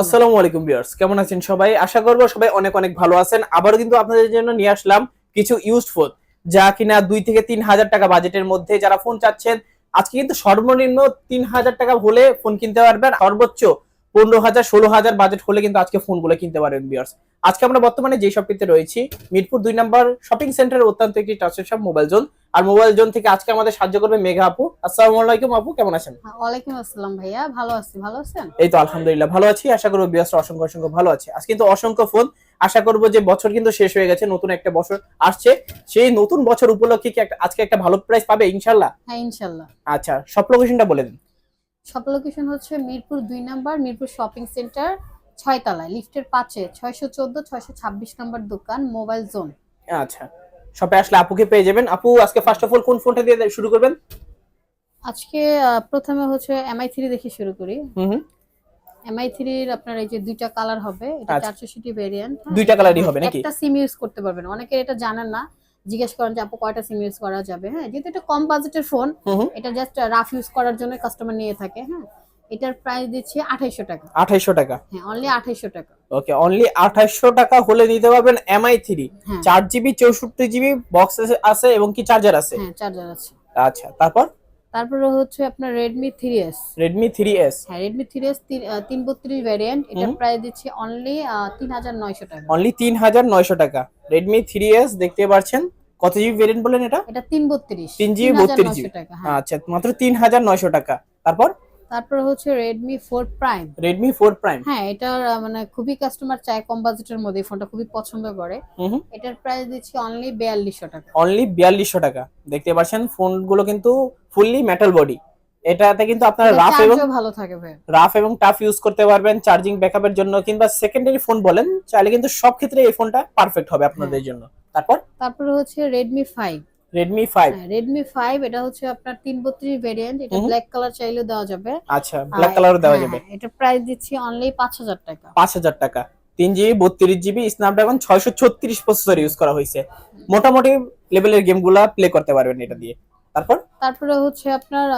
আসসালামু আলাইকুম ভিউয়ার্স, কেমন আছেন সবাই? আশা করব সবাই অনেক অনেক ভালো আছেন। আবারও কিন্তু আপনাদের জন্য নিয়ে আসলাম কিছু ইউজড ফোন যা কিনা দুই থেকে তিন হাজার টাকা বাজেটের মধ্যে যারা ফোন চাচ্ছেন, আজকে কিন্তু সর্বনিম্ন তিন হাজার টাকা হলে ফোন কিনতে পারবেন। সর্বোচ্চ পনেরো হাজার ষোলো হাজার বাজেট হলে কিন্তু আজকে ফোনগুলো কিনতে পারবেন ভিউয়ার্স আজকে আমরা বর্তমানে যে শপটিতে রয়েছি মিরপুর দুই নম্বর শপিং সেন্টারের অত্যন্ত একটি ট্রাস্টেড শপ মোবাইল জোন আর মোবাইল জোন থেকে আজকে আমাদের সাহায্য করবে মেঘা আপু। আসসালামু আলাইকুম আপু কেমন আছেন? ওয়ালাইকুম আসসালাম ভাইয়া ভালো আছি ভালো আছেন? এই তো আলহামদুলিল্লাহ ভালো আছি। আশা করব বিয়াসরা অসংখ্য অসংখ্য ভালো আছে। আজ কিন্তু অসংখ্য ফোন আশা করব যে বছর কিন্তু শেষ হয়ে গেছে নতুন একটা বছর আসছে। সেই নতুন বছর উপলক্ষে কি আজকে একটা ভালো প্রাইস পাবে ইনশাল্লাহ হ্যাঁ ইনশাল্লাহ আচ্ছা সব লোকেশনটা বলে দিন। সব লোকেশন হচ্ছে মিরপুর দুই নাম্বার মিরপুর শপিং সেন্টার ছয়তলায়। লিফটের পাঁচে ছয়শো চোদ্দ ছয়শো ছাব্বিশ নম্বর দোকান মোবাইল জোন আচ্ছা। শপে আসলে আপুকে পেয়ে যাবেন। আপু আজকে ফার্স্ট অফ অল কোন ফোনটা দিয়ে শুরু করবেন? আজকে প্রথমে হচ্ছে এমআই থ্রি দেখে শুরু করি। হুম এমআই থ্রির আপনার এই যে দুইটা কালার হবে এটা আচ্ছা। চারশো সিটি ভেরিয়েন্ট দুইটা কালারই হবে নাকি? একটা সিম ইউজ করতে পারবেন। অনেকে এটা জানেন না। জিজ্ঞেস করেন যে আপু কয়টা সিম ইউজ করা যাবে? হ্যাঁ যেহেতু এটা কম বাজেটের ফোন এটা জাস্ট রাফ ইউজ করার জন্য কাস্টমার নিয়ে থাকে হ্যাঁ। এটার প্রাইস দিচ্ছি আঠাইশো টাকা। আঠাইশো টাকা? হ্যাঁ অনলি আঠাইশো টাকা। ওকে অনলি আঠাইশো টাকা হলে নিতে পারবেন চার জিবি চৌষট্টি জিবি বক্স আছে এবং কি চার্জার আছে? হ্যাঁ চার্জার আছে। আচ্ছা তারপর? তারপরে হচ্ছে আপনার এস রেডমি থ্রি এস হ্যাঁ রেডমি থ্রি এস তিন এটা। প্রাইস দিচ্ছি অনলি তিন হাজার নয়শো টাকা। অনলি তিন হাজার নয়শো টাকা। রেডমি থ্রি এস দেখতে পাচ্ছেন কত জিবি ভেরিয়েন্ট বলেন এটা? এটা তিন বত্রিশ। 3 GB 32 GB টাকা হ্যাঁ। আচ্ছা মাত্র তিন হাজার নয়শো টাকা। তারপর? তারপর হচ্ছে Redmi 4 Prime Redmi 4 Prime? হ্যাঁ এটা মানে খুবই কাস্টমার চায় কম বাজেটের মধ্যে ফোনটা খুবই পছন্দ করে। এটার প্রাইস দিচ্ছি অনলি 4200 টাকা। অনলি 4200 টাকা। দেখতে পাচ্ছেন ফোনগুলো কিন্তু ফুললি মেটাল বডি এটাতে কিন্তু আপনারা রাফ এবং ভালো থাকে ভাই। রাফ এবং টাফ ইউজ করতে পারবেন চার্জিং ব্যাকআপের জন্য কিংবা সেকেন্ডারি ফোন বলেন চাইলে কিন্তু সব ক্ষেত্রে এই ফোনটা পারফেক্ট হবে আপনাদের হ্যাঁ। জন্য। তারপর? তারপর হচ্ছে Redmi 5 Redmi 5 হ্যাঁ, Redmi 5 এটা হচ্ছে আপনার 332 ভেরিয়েন্ট এটা ব্ল্যাক কালার চাইলে দেওয়া যাবে। আচ্ছা ব্ল্যাক কালারও দেওয়া যাবে। হ্যাঁ, এটা প্রাইস দিচ্ছি অনলি 5000 টাকা। 5000 টাকা। 3GB 32GB 32 Snapdragon 636 processor use করা হয়েছে। মোটামুটি লেভেলের গেমগুলা প্লে করতে পারবেন এটা দিয়ে। তারপর? তারপরে হচ্ছে আপনার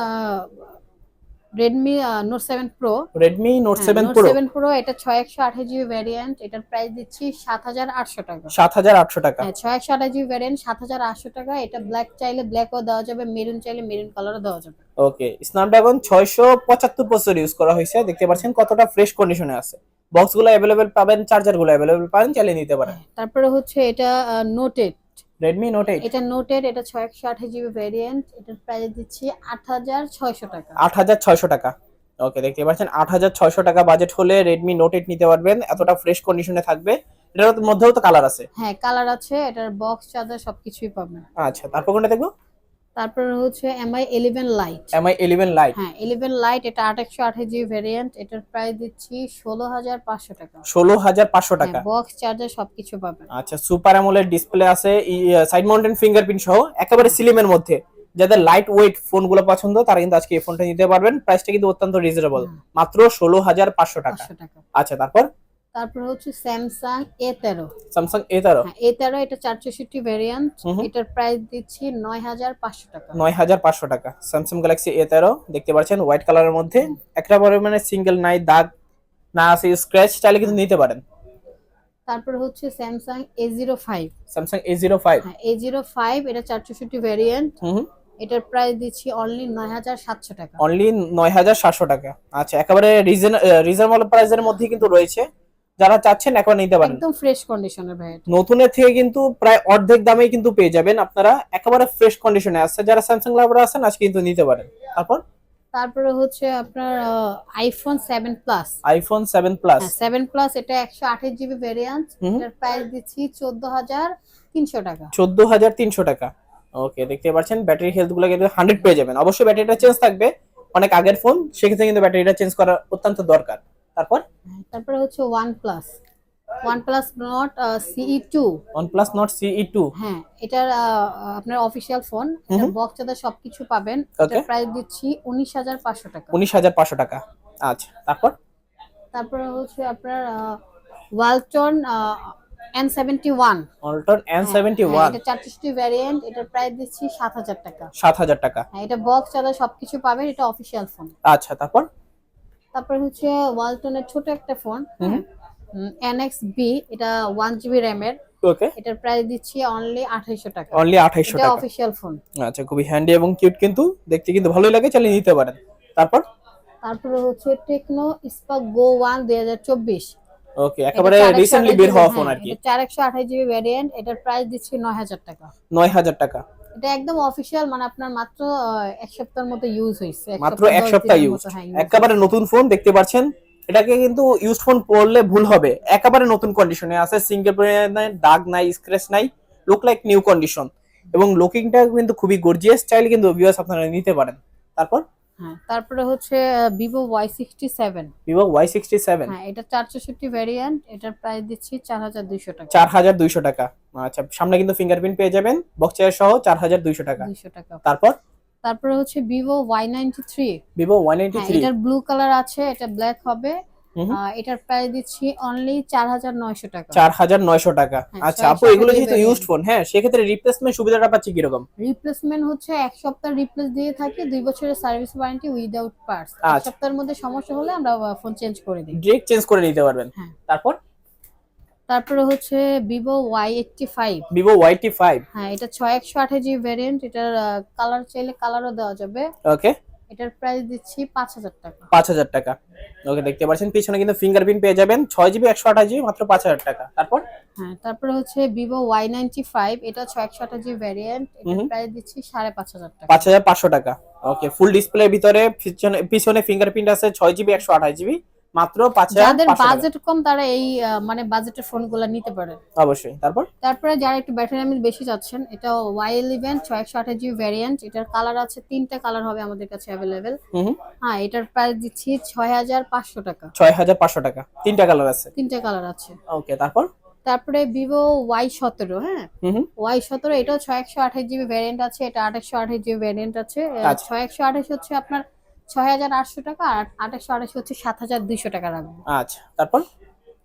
Redmi note seven pro Redmi note seven note pro seven pro এটা ছয় একশো আঠাশ জিবি ভ্যারিয়েন্ট এটার প্রাইস দিচ্ছি সাত হাজার আটশো টাকা। সাত হাজার আটশো টাকা। হ্যাঁ ছয় একশো আঠাশ জিবি ভ্যারিয়েন্ট সাত হাজার আটশো টাকা এটা ব্ল্যাক চাইলে ব্ল্যাকও দেওয়া যাবে মেরুন চাইলে মেরুন কালারও দেওয়া যাবে। ওকে স্ন্যাপড্রাগন ছয়শো পঁচাত্তর প্রসেসর ইউজ করা হয়েছে দেখতে পাচ্ছেন কতটা ফ্রেশ কন্ডিশনে আছে। বক্সগুলো অ্যাভেলেবেল পাবেন চার্জারগুলো অ্যাভেলেবেল পাবেন চাইলে নিতে পারেন। তারপরে হচ্ছে এটা নোটেড রেডমি নোট এইট এটা নোটেড এটা ছয় একশো আঠাশ জিবি ভ্যারিয়েন্ট এটার প্রাইস দিচ্ছি আট হাজার ছয়শো টাকা। আট হাজার ছয়শো টাকা। ওকে দেখতে পাচ্ছেন আট হাজার ছয়শো টাকা বাজেট হলে রেডমি নোট এইট নিতে পারবেন। এতটা ফ্রেশ কন্ডিশনে থাকবে। এটার মধ্যেও তো কালার আছে। হ্যাঁ কালার আছে এটার বক্স চার্জার সবকিছুই পাবেন। আচ্ছা তারপর কোনটা দেখব? তারপরে হচ্ছে Mi eleven lite Mi eleven lite হ্যাঁ ইলেভেন লাইট এটা আট একশো আঠাশ জিবি ভ্যারিয়েন্ট এটার প্রাইস দিচ্ছি ষোলো হাজার পাঁচশো টাকা। ষোলো হাজার পাঁচশো টাকা। বক্স চার্জার সবকিছু পাবেন। আচ্ছা সুপার অ্যামোলেড ডিসপ্লে আছে সাইড মাউন্টেন ফিঙ্গারপ্রিন্ট সহ একেবারে স্লিমের মধ্যে। যাদের লাইট ওয়েট ফোনগুলো পছন্দ তারা কিন্তু আজকে এই ফোনটা নিতে পারবেন। প্রাইসটা কিন্তু অত্যন্ত রিজনেবল মাত্র ষোলো হাজার পাঁচশো টাকা। আচ্ছা তারপর? তারপর হচ্ছে স্যামসাং এ তেরো। স্যামসাং এ তেরো? হ্যাঁ এ তেরো এটা চার চৌষট্টি ভ্যারিয়েন্ট। এটার প্রাইস দিচ্ছি নয় হাজার পাঁচশো টাকা। নয় হাজার পাঁচশো টাকা। স্যামসাং গ্যালাক্সি এ তেরো দেখতে পাচ্ছেন হোয়াইট কালারের মধ্যে। একটা পরিমাণে সিঙ্গেল নাই দাগ না আছে স্ক্র্যাচ চাইলে কিন্তু নিতে পারেন। তারপর হচ্ছে Samsung A zero five Samsung A zero five হ্যাঁ এ জিরো ফাইভ এটা চার চৌষট্টি ভ্যারিয়েন্ট হুম এটার প্রাইস দিচ্ছি অনলি নয় হাজার সাতশো টাকা। অনলি নয় হাজার সাতশো টাকা। আচ্ছা একেবারে রিজন রিজনেবল প্রাইসের মধ্যে কিন্তু রয়েছে। যারা চাচ্ছেন এখন নিতে পারেন। একদম ফ্রেশ কন্ডিশনের ভাই। নতুনের থেকে কিন্তু প্রায় অর্ধেক দামেই কিন্তু পেয়ে যাবেন আপনারা। একেবারে ফ্রেশ কন্ডিশনে আছে। যারা স্যামসাং লাভার আছেন আজকে কিন্তু নিতে পারেন। তারপর? তারপরে হচ্ছে আপনার iPhone seven plus iPhone seven plus seven plus এটা একশো আঠাশ জিবি ভ্যারিয়েন্ট হুম। এটার প্রাইস দিচ্ছি চোদ্দ হাজার তিনশো টাকা। চোদ্দ হাজার তিনশো টাকা। ওকে দেখতে পাচ্ছেন ব্যাটারি হেলথগুলো কিন্তু হান্ড্রেড পেয়ে যাবেন। অবশ্যই ব্যাটারিটা চেঞ্জ থাকবে। অনেক আগের ফোন সেক্ষেত্রে কিন্তু ব্যাটারিটা চেঞ্জ করা অত্যন্ত দরকার। তারপর? হ্যাঁ, তারপরে হচ্ছে plus Nord CE two OnePlus Nord CE2 হ্যাঁ এটার আপনার অফিসিয়াল ফোন হুম হুম। বক্স চার্জার সবকিছু পাবেন. এটার প্রাইস দিচ্ছি উনিশ হাজার পাঁচশো টাকা। উনিশ হাজার পাঁচশো টাকা। আচ্ছা তারপর? তারপরে হচ্ছে আপনার Walton N seventy one Walton N seventy one হ্যাঁ, এটা চারটি ভ্যারিয়েন্ট এটার প্রাইস দিচ্ছি সাত হাজার টাকা। সাত হাজার টাকা। হ্যাঁ এটা বক্স চার্জার সবকিছু পাবেন এটা অফিসিয়াল ফোন আচ্ছা তারপর? তারপরে হচ্ছে ওয়ালটনের ছোট একটা ফোন হুম। এনএক্স বি এটা ওয়ান জিবি র্যামের ওকে এটার প্রাইস দিচ্ছি অনলি আঠাইশো টাকা। অনলি আঠাইশশো এটা টাকা। অফিসিয়াল ফোন আচ্ছা খুবই হ্যান্ডি এবং কিউট কিন্তু। দেখতে কিন্তু ভালোই লাগে চালিয়ে নিতে পারেন। তারপর? তারপরে হচ্ছে টেকনো স্পার্ক গো ওয়ান দুই হাজার চব্বিশ। ওকে একেবারে রিসেন্টলি বের হওয়া ফোন আর কি। চার একশো আঠাশ জিবি ভ্যারিয়েন্ট এটার প্রাইস দিচ্ছি নয় হাজার টাকা। নয় হাজার টাকা। এটা একদম অফিসিয়াল মানে আপনার মাত্র এক সপ্তাহের মতো ইউজ হয়েছে মাত্র এক সপ্তাহ ইউজ একেবারে নতুন ফোন দেখতে পাচ্ছেন? এটাকে কিন্তু ইউজ ফোন পড়লে ভুল হবে। একেবারে নতুন কন্ডিশনে আছে সিঙ্গেল নাই দাগ নাই স্ক্র্যাচ নাই লুক লাইক নিউ কন্ডিশন এবং লুকিংটা কিন্তু খুবই গর্জিয়াস স্টাইল কিন্তু ভিউয়ার্স আপনারা নিতে পারেন। তারপর? হ্যাঁ। তারপরে হচ্ছে Vivo Y sixty seven Vivo Y sixty seven হ্যাঁ এটা চার চৌষট্টি ভ্যারিয়েন্ট এটার প্রাইস দিচ্ছি চার হাজার দুইশো টাকা। চার হাজার দুইশো টাকা। আচ্ছা সামনে কিন্তু ফিঙ্গারপ্রিন্ট পেয়ে যাবেন। বক্সের সহ চার হাজার দুইশো টাকা। দুইশো টাকা। তারপর? তারপরে হচ্ছে Vivo Y ninety three Vivo one ninety three এটার ব্লু কালার আছে এটা ব্ল্যাক হবে। এটার প্রাইস দিচ্ছি অনলি চার হাজার নয়শো টাকা। চার হাজার নয়শো টাকা। হ্যাঁ, আচ্ছা আপু এগুলো যেহেতু ইউজড ফোন হ্যাঁ সেক্ষেত্রে রিপ্লেসমেন্ট সুবিধাটা পাচ্ছি কীরকম? রিপ্লেসমেন্ট হচ্ছে এক সপ্তাহ রিপ্লেস দিয়ে থাকে দুই বছরের সার্ভিস ওয়ারেন্টি উইদাউট পার্টস এক আচ্ছা। সপ্তাহের মধ্যে সমস্যা হলে আমরা ফোন চেঞ্জ করে দিই। ডিরেক্ট চেঞ্জ করে নিতে পারবেন। হ্যাঁ। তারপর? তারপরে হচ্ছে Vivo Y eighty five Vivo Y eighty five হ্যাঁ এটা ছয় একশো আঠাশ জিবি ভ্যারিয়েন্ট এটার কালার চাইলে কালারও দেওয়া যাবে। ওকে এটার প্রাইস দিচ্ছি পাঁচ হাজার টাকা। পাঁচ হাজার টাকা। ওকে দেখতে পাচ্ছেন পিছনে কিন্তু ফিঙ্গারপ্রিন্ট পেয়ে যাবেন। ছয় জিবি একশো আঠাশ জিবি মাত্র পাঁচ হাজার টাকা। তারপর? হ্যাঁ তারপরে হচ্ছে ভিভো ওয়াই নাইনটি ফাইভ এটা ছয় একশো আঠাশ জিবি ভ্যারিয়েন্ট এটার প্রাইস দিচ্ছি সাড়ে পাঁচ হাজার টাকা। পাঁচ হাজার পাঁচশো টাকা। ওকে ফুল ডিসপ্লের ভিতরে পিছনে পিছনে ফিঙ্গারপ্রিন্ট আছে ছয় জিবি একশো আঠাশ জিবি মাত্র পাঁচ হাজার যাদের বাজেট কম তারা এই মানে বাজেটের ফোনগুলো নিতে পারে। অবশ্যই তারপর? তারপরে যারা একটু ব্যাটারি আমি বেশি চাচ্ছেন এটা ওয়াই ইলেভেন ছয় একশো আঠাশ জিবি ভ্যারিয়েন্ট এটার কালার আছে তিনটা কালার হবে আমাদের কাছে অ্যাভেলেবেল হ্যাঁ এটার প্রাইস দিচ্ছি ছয় হাজার পাঁচশো টাকা। ছয় হাজার পাঁচশো টাকা। তিনটা কালার আছে? তিনটা কালার আছে। ওকে তারপর? তারপরে ভিভো ওয়াই সতেরো হ্যাঁ? ওয়াই সতেরো এটাও ছয় একশো আঠাশ জিবি ভ্যারিয়েন্ট আছে এটা আঠাশশো আঠাশ জিবি ভ্যারিয়েন্ট আছে আচ্ছা। ছয় একশো আঠাশ হচ্ছে আপনার ছয় হাজার আটশো টাকা আর আঠাশশো আঠাশ হচ্ছে সাত হাজার দুইশো টাকা রাখব আচ্ছা তারপর?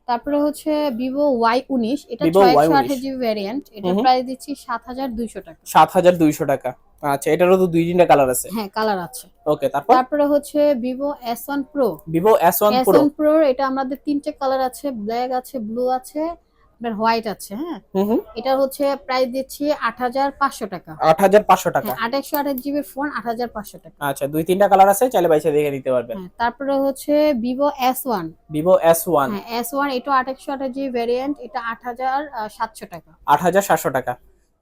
তারপরে হচ্ছে ভিভো ওয়াই উনিশ এটা ছয় একশো আঠাশ জিবি ভ্যারিয়েন্ট এটা। প্রাইস দিচ্ছি সাত হাজার দুইশো টাকা। সাত হাজার দুইশো টাকা। আচ্ছা এটারও তো দুই তিনটা কালার আছে। হ্যাঁ কালার আছে। ওকে তারপর? তারপরে হচ্ছে Vivo S one pro Vivo S one S pro one pro এটা আমাদের তিনটে কালার আছে ব্ল্যাক আছে ব্লু আছে আপনার হোয়াইট আছে হ্যাঁ? এটা হচ্ছে প্রাইস দিচ্ছি আট হাজার পাঁচশো টাকা। আট হাজার পাঁচশো টাকা। হ্যাঁ আঠাশশো আঠাশ জিবির ফোন আট হাজার পাঁচশো টাকা। আচ্ছা দুই তিনটা কালার আছে চাইলে বাইসে দেখে নিতে পারবেন। হ্যাঁ তারপরে হচ্ছে Vivo S one. Vivo S one. হ্যাঁ এস ওয়ান এটা আঠাশশো আঠাশ জিবি ভ্যারিয়েন্ট এটা আট হাজার সাতশো টাকা। আট হাজার সাতশো টাকা।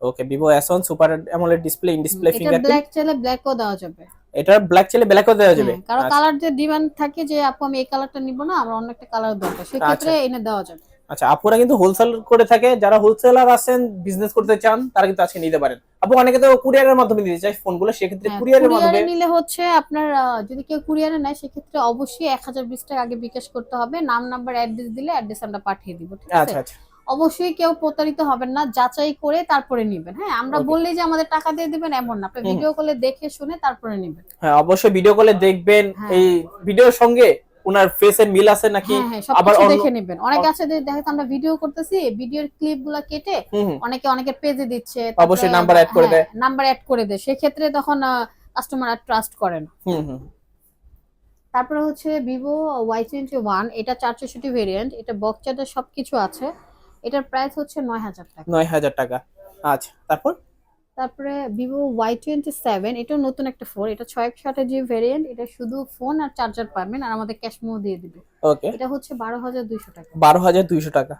Okay Vivo S one super AMOLED display in display এটা ফিঙ্গারপ্রিন্ট ব্ল্যাক চাইলে ব্ল্যাকও দেওয়া যাবে। এটা ব্ল্যাক চাইলে ব্ল্যাকও দেওয়া যাবে। হ্যাঁ, কারণ আচ্ছা। কালার যে ডিমান্ড থাকে যে আপু আমি এই কালারটা নিব না আমার অন্য একটা কালার দরকার। সেক্ষেত্রে এনে দেওয়া যাবে। আচ্ছা আপুরা কিন্তু হোলসেল করে থাকে যারা হোলসেলার আছেন বিজনেস করতে চান তারা কিন্তু আজকে নিতে পারেন। আপু অনেকে তো কুরিয়ারের মাধ্যমে দিতে চায় ফোনগুলো সেক্ষেত্রে হ্যাঁ, কুরিয়ারের মাধ্যমে কুরিয়ারে নিলে হচ্ছে আপনার যদি কেউ কুরিয়ারে নেয় সেক্ষেত্রে অবশ্যই এক হাজার বিশ টাকা আগে বিকাশ করতে হবে। নাম নাম্বার অ্যাড্রেস দিলে অ্যাড্রেস আমরা পাঠিয়ে দিব ঠিক আছে? আচ্ছা আচ্ছা। অবশ্যই কেউ প্রতারিত হবেন না যাচাই করে তারপরে নিবেন। হ্যাঁ আমরা বললেই যে আমাদের টাকা দিয়ে দিবেন এমন না। আপনি ভিডিও কলে দেখে শুনে তারপরে নিবেন। হ্যাঁ অবশ্যই ভিডিও কলে দেখবেন হ্যাঁ। এই ভিডিওর সঙ্গে ওনার ফেসের মিল আছে নাকি? হ্যাঁ হ্যাঁ আবার দেখে নেবেন। অনেক আছে যে দেখা আমরা ভিডিও করতেছি ভিডিওর ক্লিপগুলা কেটে অনেকে অনেকের পেজে দিচ্ছে অবশ্যই number add করে দেয়। নাম্বার অ্যাড করে দেয়। সেক্ষেত্রে তখন কাস্টমার আর ট্রাস্ট করে না। হুম হুম। তারপরে হচ্ছে ভিভো ওয়াই টোয়েন্টি ওয়ান এটা চার চৌষট্টি ভেরিয়েন্ট এটা বক্স চার্জার সবকিছু আছে। এটার প্রাইস হচ্ছে নয় হাজার টাকা। নয় হাজার টাকা। আচ্ছা তারপর? তারপরে ভিভো ওয়াই টোয়েন্টি সেভেন এটাও নতুন একটা ফোন এটা ছয় একশো আঠাশ জিবি ভেরিয়েন্ট এটা শুধু ফোন আর চার্জার পাবেন আর আমাদের ক্যাশ মো দিয়ে দিবে। ওকে এটা হচ্ছে বারো হাজার দুইশো টাকা। বারো হাজার দুইশো টাকা।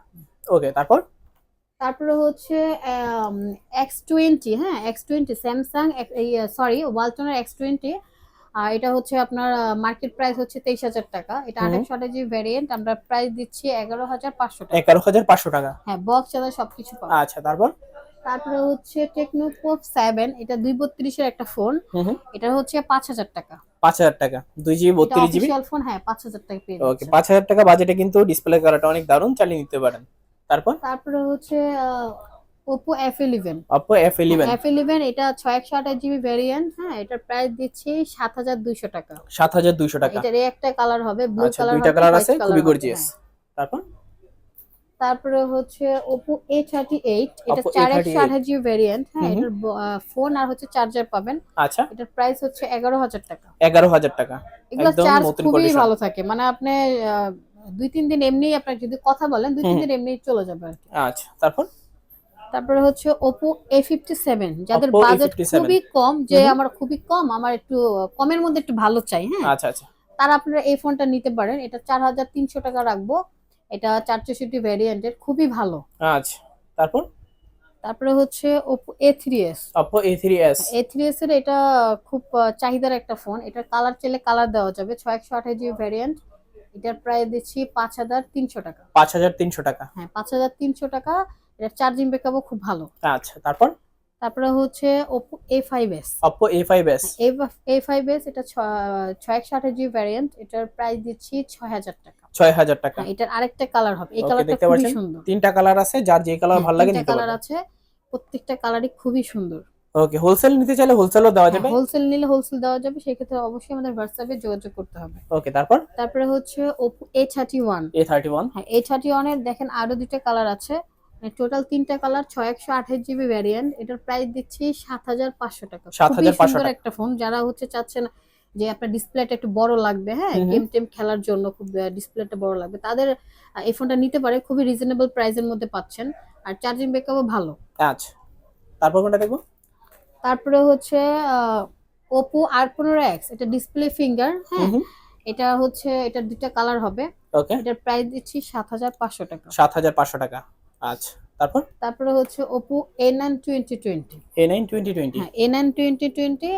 ওকে তারপর? তারপরে হচ্ছে এক্স টোয়েন্টি হ্যাঁ এক্স টোয়েন্টি স্যামসাং সরি ওয়ালটনের এক্স টোয়েন্টি আর এটা হচ্ছে আপনার মার্কেট প্রাইস হচ্ছে তেইশ হাজার টাকা। এটা হুম। আঠাশশো আঠাশ জিবি ভ্যারিয়েন্ট আমরা প্রাইস দিচ্ছি এগারো হাজার পাঁচশো টাকা। এগারো হাজার পাঁচশো টাকা। হ্যাঁ বক্স সবকিছু আচ্ছা তারপর? তারপরে হচ্ছে টেকনো পোক সেভেন এটা দুই বত্রিশের একটা ফোন এটা হচ্ছে পাঁচ হাজার টাকা। পাঁচ হাজার টাকা। দুই জিবি বত্রিশ জিবি? ফোন হ্যাঁ পাঁচ হাজার টাকা পেয়ে ওকে পাঁচ হাজার টাকা বাজেটে কিন্তু ডিসপ্লে করাটা অনেক দারুণ চালিয়ে নিতে পারেন। তারপর? তারপরে হচ্ছে Oppo F eleven F eleven এটা ছয় একশো আঠাশ জিবি ভ্যারিয়েন্ট হ্যাঁ এটার প্রাইস দিচ্ছি সাত হাজার দুইশো টাকা। সাত হাজার দুইশো টাকা। এটার একটা কালার হবে ব্লু আচ্ছা কালার দুইটা কালার আছে খুবই গর্জিয়াস তারপর? তারপরে হচ্ছে Oppo A38 এটা Oppo চার A38 একশো আঠাশ ভ্যারিয়েন্ট হ্যাঁ। এটার ফোন আর হচ্ছে চার্জার পাবেন। আচ্ছা। এটার প্রাইস হচ্ছে এগারো হাজার টাকা। এগারো হাজার টাকা। এগুলো একদম চার্জ খুবই ভালো থাকে। মানে আপনি দুই তিন দিন এমনি আপনার যদি কথা বলেন দুই তিন দিন এমনি চলে যাবে আর আচ্ছা তারপর? তারপরে হচ্ছে Oppo A57 যাদের বাজেট খুবই কম যে। আমার খুবই কম আমার একটু কমের মধ্যে একটু ভালো চাই হ্যাঁ। আচ্ছা আচ্ছা। তারা আপনারা এই ফোনটা নিতে পারেন। এটা চার হাজার তিনশো টাকা রাখব। এটা চার চৌষট্টি ভ্যারিয়েন্টের খুবই ভালো। আচ্ছা তারপর? তারপরে হচ্ছে Oppo A3s Oppo A3s A3s এর এটা খুব চাহিদার একটা ফোন এটার কালার চাইলে কালার দেওয়া যাবে ছয় একশো আঠাশ জিবি ভ্যারিয়েন্ট এটার প্রায় দিচ্ছি পাঁচ হাজার তিনশো টাকা। পাঁচ হাজার তিনশো টাকা। হ্যাঁ পাঁচ হাজার তিনশো টাকা। এটার চার্জিং ব্যাকআপও খুব ভালো। আচ্ছা তারপর? তারপরে হচ্ছে Oppo A5s Oppo A5s A5s এটা ছ- ছয় একশো আঠাশ জিবি ভ্যারিয়েন্ট এটার প্রাইস দিচ্ছি ছয় হাজার টাকা। ছয় হাজার টাকা। হ্যাঁ, এটার আরেকটা কালার হবে। এই কালারটা খুবই সুন্দর। তিনটা কালার আছে যার যে কালার ভালো লাগে নিতে কালার আছে প্রত্যেকটা কালারই খুবই সুন্দর। ওকে হোলসেল নিতে চাইলে হোলসেলও দেওয়া যাবে। হোলসেল নিলে হোলসেল দেওয়া যাবে সেক্ষেত্রে অবশ্যই আমাদের হোয়াটসঅ্যাপে যোগাযোগ করতে হবে। ওকে তারপর? তারপরে হচ্ছে Oppo A31 A31 হ্যাঁ A31 এর দেখেন আরও দুটো কালার আছে। টোটাল তিনটা কালার ছয় একশো আঠাশ জিবি ভ্যারিয়েন্ট এটার প্রাইস দিচ্ছি সাত হাজার পাঁচশো টাকা। খুবই 7,500 সুন্দর টাকা। একটা ফোন যারা হচ্ছে চাচ্ছেন যে আপনার ডিসপ্লেটা একটু বড় লাগবে হ্যাঁ। গেম টেম খেলার জন্য খুব ডিসপ্লেটা বড় লাগবে। তাদের এই ফোনটা নিতে পারে খুবই রিজনেবল প্রাইসের মধ্যে পাচ্ছেন। আর চার্জিং ব্যাকআপও ভালো। আচ্ছা। তারপর কোনটা দেখব? তারপরে হচ্ছে ওপো আর পনেরো এক্স এটা ডিসপ্লে ফিঙ্গার হ্যাঁ? এটা হচ্ছে এটা দুইটা কালার হবে। ওকে এটার প্রাইস দিচ্ছি সাত হাজার পাঁচশো টাকা। সাত হাজার পাঁচশো টাকা। আচ্ছা। তারপর? তারপরে হচ্ছে Oppo A nine twenty twenty A nine twenty twenty হ্যাঁ এ নাইন টোয়েন্টি টোয়েন্টি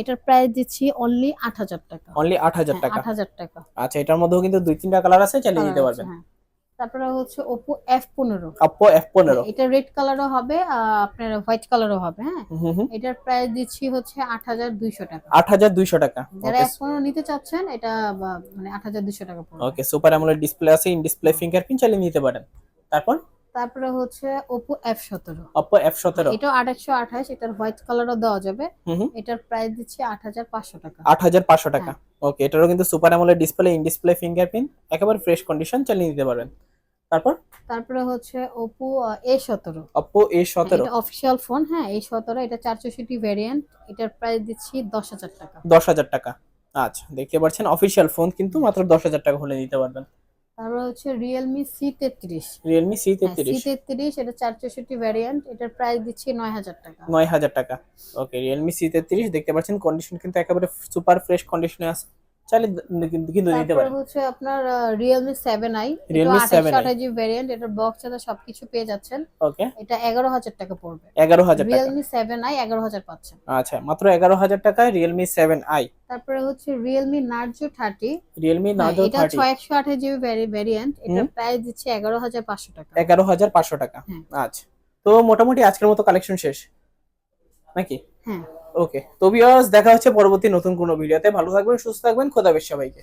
এটার প্রাইস দিচ্ছি অনলি আট হাজার টাকা। অনলি আট হাজার টাকা? আট হাজার টাকা। আচ্ছা এটার মধ্যেও কিন্তু দুই তিনটা কালার আছে চালিয়ে Colour নিতে পারবেন। হ্যাঁ। তারপরে হচ্ছে ওপো এফ পনেরো। Oppo F15 এটা রেড কালারও হবে আপনার হোয়াইট কালারও হবে হ্যাঁ। এটার প্রাইস দিচ্ছি হচ্ছে আট হাজার দুইশো টাকা। আট হাজার দুইশো টাকা। যারা এফ পনেরো নিতে চাচ্ছেন এটা মানে আট হাজার দুইশো টাকা ওকে সুপার অ্যামোলেড ডিসপ্লে আছে ইন ডিসপ্লে ফিঙ্গারপ্রিন্ট চালিয়ে নিতে পারেন। তারপর? তারপরে হচ্ছে Oppo F17 এটাও আট একশো আঠাশ এটার হোয়াইট কালারও দেওয়া যাবে। এটার প্রাইস দিচ্ছি আট হাজার পাঁচশো টাকা। আট হাজার পাঁচশো টাকা। ওকে এটারও কিন্তু super AMOLED display in display fingerprint একেবারে ফ্রেশ কন্ডিশন চালিয়ে নিতে পারবেন। তারপর? তারপরে হচ্ছে ওপো এ সতেরো। Oppo A17 এটা অফিসিয়াল ফোন হ্যাঁ এই সতেরো এটা চার চৌষট্টি ভ্যারিয়েন্ট এটার প্রাইস দিচ্ছি দশ হাজার টাকা। দশ হাজার টাকা। আচ্ছা দেখতে পাচ্ছেন অফিসিয়াল ফোন কিন্তু মাত্র দশ হাজার টাকা হলে নিতে পারবেন। তারপরে হচ্ছে রিয়েলমি সি তেত্রিশ। রিয়েলমি সি সি তেত্রিশ তেত্রিশ এটা চার চৌষট্টি ভ্যারিয়েন্ট এটার প্রাইস দিচ্ছি নয় হাজার টাকা। নয় হাজার টাকা। ওকে রিয়েলমি সি তেত্রিশ দেখতে পাচ্ছেন কন্ডিশন কিন্তু একেবারে সুপার ফ্রেশ কন্ডিশনে আছে। চাইলে কিন্তু নিতে তারপরে পারেন। হচ্ছে আপনার সেভেন আই Realme 7i আঠাশ জিবি ভ্যারিয়েন্ট এটার বক্স চার্জার সবকিছু পেয়ে যাচ্ছেন। ওকে এটা এগারো হাজার টাকা পড়বে। এগারো হাজার টাকা। রিয়েলমি সেভেন আই এগারো হাজার পাচ্ছেন। আচ্ছা মাত্র এগারো হাজার টাকায় রিয়েলমি সেভেন আই তারপরে হচ্ছে Realme Narzo thirty Realme Narzo এটা থার্টি ছয় একশো আঠাশ জিবি ভ্যারিয়েন্ট এটার প্রাইস দিচ্ছে এগারো হাজার পাঁচশো টাকা। এগারো হাজার পাঁচশো টাকা। হ্যাঁ। আচ্ছা। তো মোটামুটি আজকের মতো কালেকশন শেষ। নাকি? হ্যাঁ। ওকে তো ভিউয়ার্স দেখা হচ্ছে পরবর্তী নতুন কোনো ভিডিওতে ভালো থাকবেন, সুস্থ থাকবেন। খোদা বেশ সবাইকে।